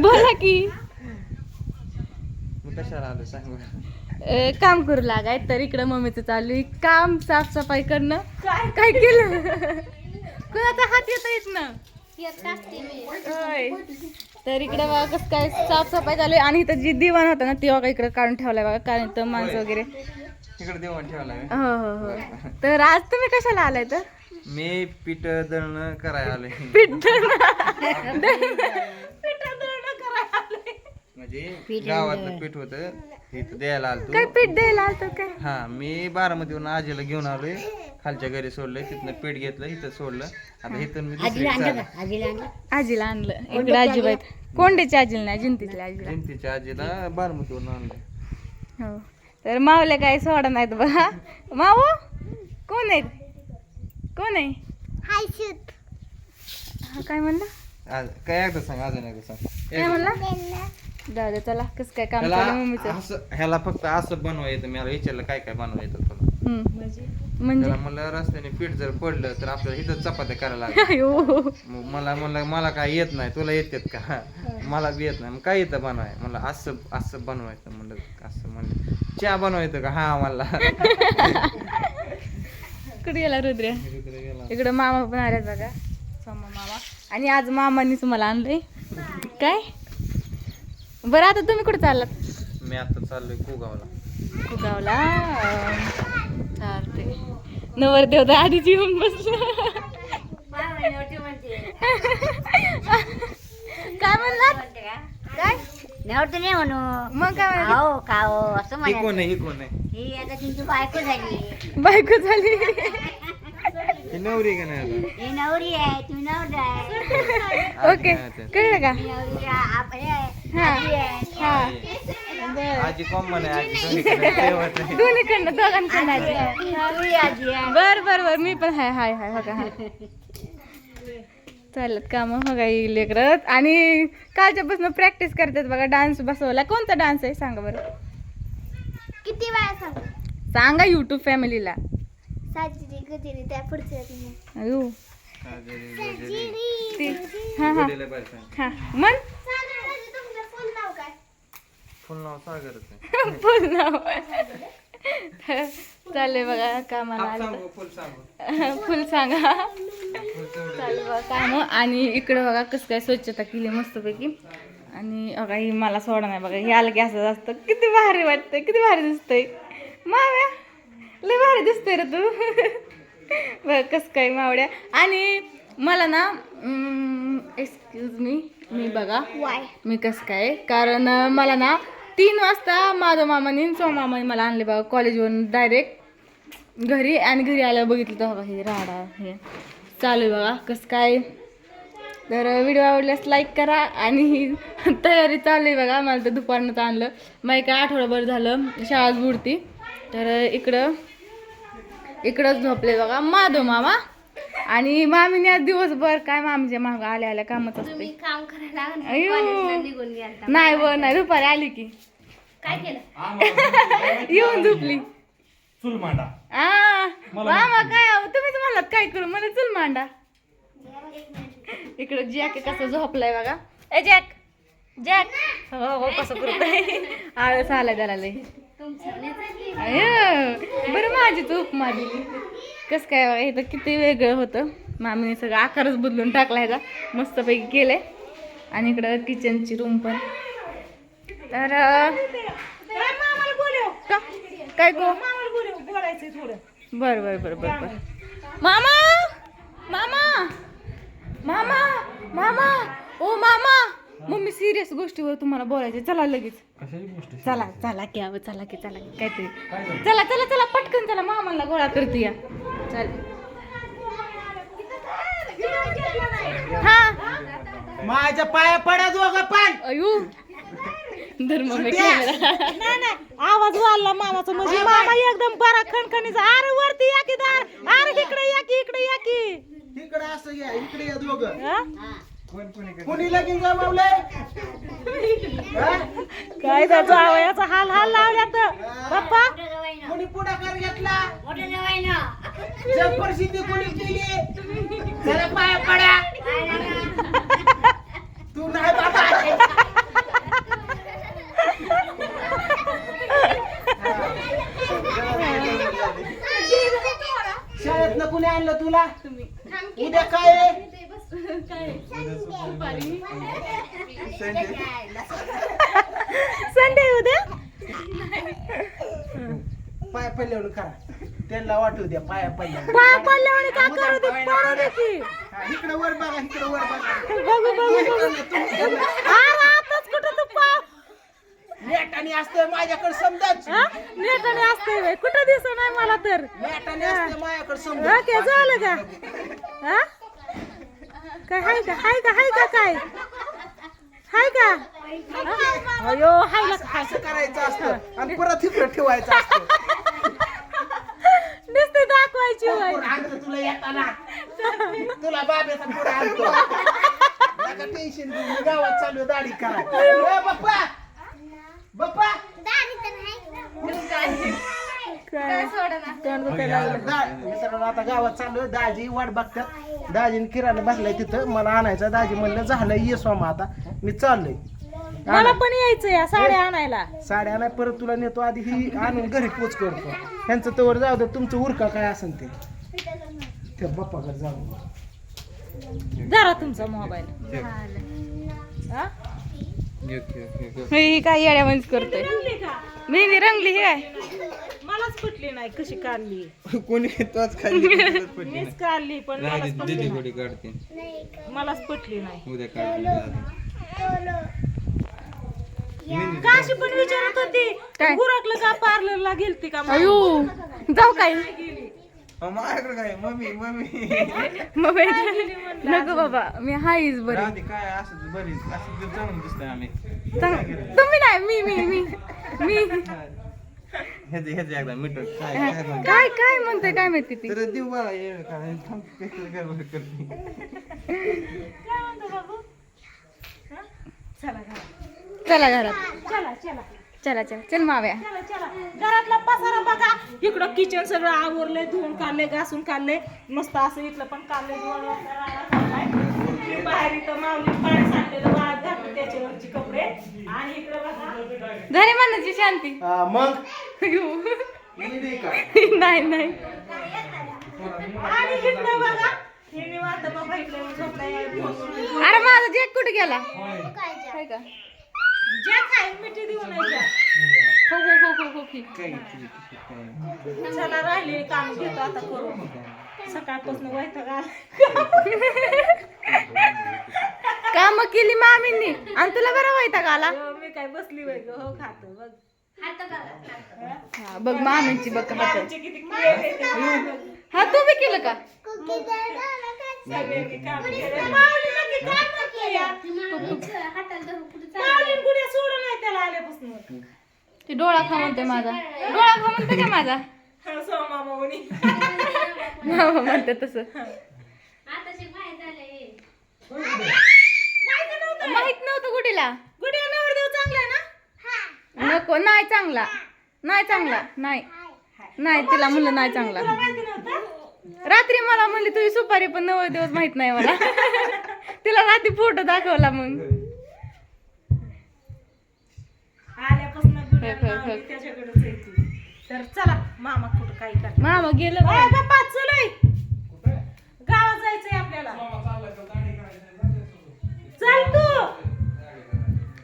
बोला की. कशाला आलो सांग. अ, काम करू लागाय तर इकडं मम्मीचं चालू आहे. काम साफसफाई करणं. काय केलं? कुणाचा हात येत येत ना? होय. तर इकडे बघा कसं काय साफसफाई चालू आहे. आणि इथं जी दिवाण होता ना ती बघा इकडे काढून ठेवलाय बघा. कारण इथं माणसं वगैरे. तिकडे देऊन ठेवला मी हो हो हो. तर आज तुम्ही कशाला आलाय तर? मी पीठ दळणं करायला आलोय. पीठ दळणं-. म्हणजे गावातलं पीठ होतं इथं द्यायला आलतो. काय पीठ द्यायला आलतो काय हा मी बारामतीवरून आजीला घेऊन आलोय. खालच्या घरी सोडलंय तिथनं पीठ घेतलं इथं सोडलं. आता इथून मी चाललो. आजीला आणलं? इकडे आजीबाईत कोंडेची आजीला नाही जिंतीतल्या आजीला. जयंतीच्या आजीला बारामतीवरून आणलंय. हो. तर मावले काय सोडा नाहीत बघा मावो कोण आहेत? कोण आहे? हा काय म्हणला? आज काय एकदा सांग अजून एकदा सांग. काय म्हणला? जाऊ दे चला कसं काय काम मम्मीचं? असं ह्याला फक्त असं बनवा येतं. मला विचारलं काय काय बनवा येतं तुला? हम्म. म्हणजे? त्याला म्हणलं रस्त्याने पीठ जर पडलं तर आपल्याला इथं चपात्या करायला अयो. मग मला म्हणलं मला काय येत नाही. तुला येतात का? मला बी येत नाही. मग काय येतं बनवाय? म्हणलं असं असं बनवायचं. म्हणलं असं म्हणलं. चहा बनवायचं का? हा मला कुठे गेला रुद्र्या इकडं मामा पण आल्यात बघा. सोमा मामा. आणि आज मामानीच मला आणलंय. काय? बरं आता तुम्ही कुठे चाललात? मी आता चाललोय कुगावला. कुगावला? चालते नवरदेव तर आधीच येऊन बसलं. काय म्हणलात? काय? नाही म्हणू. मग काय म्हणला? खाओ खाओ असं ही म्हणायचं. कोण आहे ही कोण आहे ही आता तुमची बायको झाली. बायको झाली. ही नवरी का नाही आता? ही नवरी आहे तुम्ही नवरा आहे. ओके कळलं का? नवरी आहे, आप- आहे, हा. आजी. हा कॉमन आहे आजी. दोन्हीकडनं दोघांकडनं आजी. बर बर बर. मी पण हाय हाय हाय. बघा हाय. चालत काम बघा ही लेकरं. आणि कालच्यापासून प्रॅक्टिस करतात बघा डान्स बसवला कोणता डान्स आहे? सांगा बरं. किती वेळा सांगू? सांगा युट्यूब फॅमिलीला साजरी गजरी त्या पुढच्या अयो. ती हा हा. हा. मन तुमचं फुल नाव काय फुल नाव सागरच आहे. फुल नाव चाललंय बघा कामाला आप आलं. सांगू फुल सांगू. फुल सांगा. फुल तेवढं चालू बघा काम. आणि इकडं बघा कसं काय स्वच्छता केली मस्तपैकी. आणि बघा ही मला सोडा नाही. बघा हे आलं की असं असतं. किती भारी वाटतंय किती भारी दिसतंय. माव्या लय भारी दिसतंय रे तू. बघ कसं काय मावड्या आणि मला ना एक्सक्यूज मी मी बघा. वाय मी कसं काय? कारण अं, मला ना तीन वाजता माधव मामाने आणि सोमा मामाने मला आणले बघा कॉलेजवरून डायरेक्ट घरी आणि घरी आल्यावर बघितलं तर बघा हे राडा हे. चालू आहे बघा कसं काय. तर व्हिडिओ आवडल्यास लाईक करा आणि ही तयारी चालू आहे बघा मला तर दुपारनंच आणलं. मग काय आठवडाभर झालं शाळाच बुडती. तर इकडं इकडंच झोपले बघा माधव मामा. आणि मामीने आज दिवसभर काय मामीच्या मागं आल्या आल्या कामच असते काम करायला अयो. निघून गेला नाही व नाही दुपारी आली की. काय केलं? येऊन झोपली. चूल मांडा. आ मामा काय अहो, तुम्हीच म्हणलात काय करू मला चल मांडा. इकडं जॅक कसं झोपलाय बघा. ए जॅक जॅक. हो हो कसं करतोय. आळस आलाय त्याला लय. बरं माझी चूक माझी. कसं काय इथं किती वेगळं होतं. मामीने सगळं आकारच बदलून टाकला ह्याचा. मस्तपैकी केलंय. आणि इकडं किचनची रूम पण. तर का? काय गो? बर बर बर बर बर. मामा! मामा! मामा! मामा! ओ मामा! मम्मी सिरियस गोष्टीवर तुम्हाला बोलायचे चला लगेच. चला चला की चला की चला की. काहीतरी. चला चला चला पटकन चला मामाला गोळा करते या. हा माझ्या पाया पडा दोघं पण. अयो धर्म मी कॅमेरा आवाज वाढला मामाचा. म्हणजे मामा एकदम बरा खणखणीचा. अरे वरती या की दार. अरे इकडे या की इकडे या की. इकडे असं घ्या इकडे या दोघं. हा? कोणी लगीन जमावले काय त्याचा आवाजाचा हाल हाल लावल्यात. पप्पा कोणी पुढाकार घेतला? मोठे ना जगप्रसिद्धी कोणी केली? जरा पाया पडा. तू नाही बाबा. शाळेतनं कुणी आणलं तुला? उद्या काय? काय? पडल्यावर करा. त्यांना वाटू द्या पाया पाय पडल्यावर काय करू दे पडू दे की इकडं वर बघा इकडं वर बघा. बघू बघू बघू. अरे आताच कुठं तू पाय नेटाने असते माझ्याकडे समजाच. हा? नेटाने असतंय बाई. कुठं दिसत नाही मला तर? नेटाने असते माझ्याकडे समजा ओके झालं का? हा? काय हाय का? हाय का? हाय का काय? हाय का? हा? अयो हाय असं करायचं असतं. आणि परत इकडं ठेवायचं असतं. आणतो तुला येताना? तुला बाबेचा पुढे आणतो? नका टेन्शन घेऊ मी गावात चालू दाढी करा ए, बाप्पा! बाप्पा! काय? तोंड दुखायला लागलं. दा- मित्रांनो आता गावात चालू दाजी वाट बघतात. दाजीने किराणा बसलाय तिथं मला आणायचा दाजी म्हणलं झालं ये सोमा आता. मी चाललोय. मला पण यायचं या साड्या आणायला. साड्या नाही परत तुला नेतो आधी ही आणून घरी पोच करतो. ह्यांचं तवर जाऊ दे तुमचं उरका काय असेल ते. त्या बाप्पाकडे जाऊ जरा तुमचा मोबाईल. हा? ही काय येड्यामध्येच करतोय. रंगली का? मेहंदी रंगली ही काय? मलाच पटली नाही कशी काढली? कोणी तोच पडली मीच काढली पण मलाच पटली दिदी नाही. गोडी काढते. मलाच पटली नाही. उद्या काढते काशी पण विचारत होती? काय? गुराकलं का पार्लरला गेलती का म्हणून. अयो जाऊ काय? गेली. माझ्याकडे काय? Mummy mummy. मग नको बाबा मी हाईच बरी. राहते काय असं बरी असं ते जाऊन दिसतंय आम्ही. चांग- तुम्ही नाही मी मी मी मी. एकदा काय काय म्हणते? काय काय म्हणते काय माहिती ती? तर देऊ मला ये काय थांब, काहीतरी गडबड करते. काय म्हणतो बाबू? हा? चला घरात चला घरात. चला चला चला. चला चल. माव्या. चला चला. घरातला पसारा बघा. इकडं किचन सगळं आवरलंय धुवून काढले घासून काढले मस्त असं इथलं पण काढले बाहेर इथं माऊली पाणी सांडलेलं वाळत घातलं त्याच्यावरची कपडे. आणि इकडं बघा. घरी मनाची शांती. हा, मग? नाही का? नाही नाही. आणि इकडं बघा. हे निवांत बाबा इकडे झोपलाय. अरे माझा जेक कुठे गेला? हाय का? खाईल मिठी. हो हो हो हो हो की. काय काय चला काम घेतो आता करू. सकाळपासून वैताग आला. काम केली मामींनी आणि तुला बरं का आला. हो, मी काय बसली वय ग हो खातो बघ. हा, बघ मामींची बघ हात किती क्रिया. हा तू बी केलं का? ती डोळा खा म्हणते माझा. डोळा खा म्हणते का माझा? मामा म्हणते तसं. माहीत नव्हतं. गुडीला. गुड्या नवरदेव चांगला ना? नको नाही चांगला. नाही चांगला. नाही. नाही तिला म्हणलं नाही चांगला. रात्री मला म्हणली तुझी सुपारी पण नऊ दिवस माहीत नाही मला. तिला रात्री फोटो दाखवला मग. आल्यापासून त्याच्याकडेच. तर चला मामा कुठं काय कर मामा गेलं बाप्पा गावात जायचंय आपल्याला. चल तू.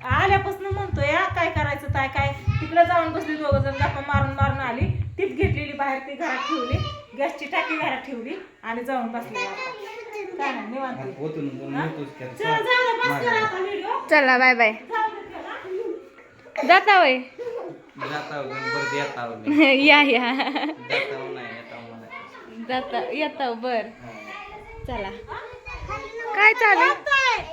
आल्यापासून म्हणतोय काय करायचं काय काय? तिकडे जाऊन बसली दोघं जण गप्पा मारून मारून आली. टीप घेतलेली बाहेर ती घरात ठेवली. गॅसची टाकी घरात ठेवली आणि जाऊन बसली. काय नाही निवांत. चल आता. जाऊ दे, बस करा आता व्हिडिओ चला बाय बाय. जाता वय. या या. जाता हो नाही येता हो म्हणायचं. जाता येता बर. चला. काय चालू?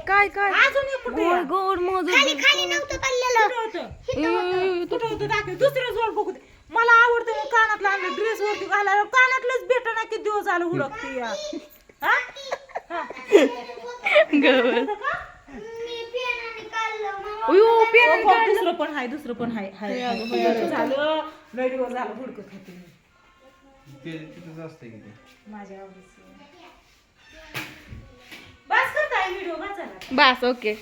काय काय? अजून एक कुठे? गोड गोड मोजून कुठं होतं? कुठं होतं दाखव? दुसरं जोड बघू दे. मला आवडतं मग कानातलं आणलं ड्रेस वरती घालायला. कानातलंच भेट ना किती दिवस झालं हुडकते या. हा? हा. गवत होतं का? उयो पेन हो, हो, दुसरं पण हाय दुसरं पण हाय हाय झालं. लय दिवस झालं हुडकत होते मी. ते तिथंच असतं की ते. माझ्या आवडीचं. बस ओके.